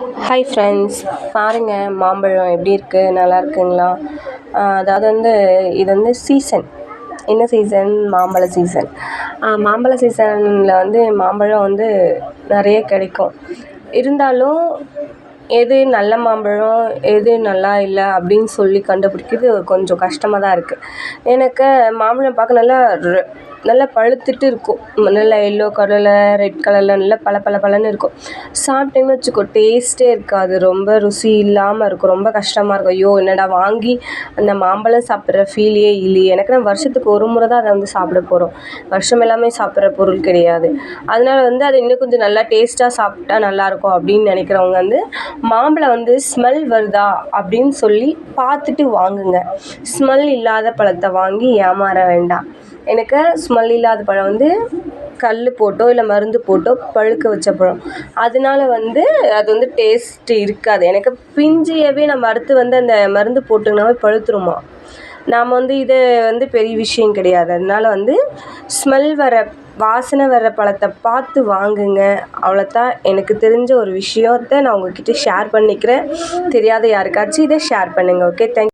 Hi friends பாருங்கள் மாம்பழம் எப்படி இருக்குது நல்லா இருக்குங்களா? அதாவது வந்து இது வந்து சீசன் என்ன சீசன் மாம்பழ சீசன் மாம்பழ சீசனில் வந்து மாம்பழம் வந்து நிறைய கிடைக்கும். இருந்தாலும் எது நல்ல மாம்பழம் எது நல்லா இல்லை அப்படின்னு சொல்லி கண்டுபிடிக்கிறது கொஞ்சம் கஷ்டமாக தான் இருக்குது எனக்கு மாம்பழம் பார்க்க நல்லா நல்லா பழுத்துட்டு இருக்கும். நல்லா எல்லோ கலரில் ரெட் கலரில் நல்லா பல பள இருக்கும். சாப்பிட்டேன்னு வச்சுக்கோ டேஸ்ட்டே இருக்காது. ரொம்ப ருசி இல்லாமல் இருக்கும். ரொம்ப கஷ்டமாக இருக்கும். ஐயோ என்னடா வாங்கி அந்த மாம்பழம் சாப்பிட்ற ஃபீலே இல்லையே. எனக்கு நான் வருஷத்துக்கு ஒரு முறை தான் அதை வந்து சாப்பிட போகிறோம் வருஷம் எல்லாமே சாப்பிட்ற பொருள் கிடையாது. அதனால் வந்து அது இன்னும் கொஞ்சம் நல்லா டேஸ்ட்டாக சாப்பிட்டா நல்லாயிருக்கும் அப்படின்னு நினைக்கிறவங்க வந்து மாம்பழம் வந்து ஸ்மெல் வருதா அப்படின்னு சொல்லி பார்த்துட்டு வாங்குங்க. ஸ்மெல் இல்லாத பழத்தை வாங்கி ஏமாற வேண்டாம். எனக்கு ஸ்மெல் இல்லாத பழம் வந்து கல் போட்டோ இல்லை மருந்து போட்டோ பழுக்க வச்ச பழம். அதனால வந்து அது வந்து டேஸ்ட்டு இருக்காது. எனக்கு பிஞ்சியவே நம்ம மறுத்து வந்து அந்த மருந்து போட்டுங்கனாவே பழுத்துருமா. நாம் வந்து இது வந்து பெரிய விஷயம் கிடையாது. அதனால வந்து ஸ்மெல் வர வாசனை வர பழத்தை பார்த்து வாங்குங்க. அவ்வளோதான் எனக்கு தெரிஞ்ச ஒரு விஷயத்த நான் உங்ககிட்ட ஷேர் பண்ணிக்கிறேன். தெரியாத யாருக்காச்சும் இதை ஷேர் பண்ணுங்கள் ஓகே தேங்க்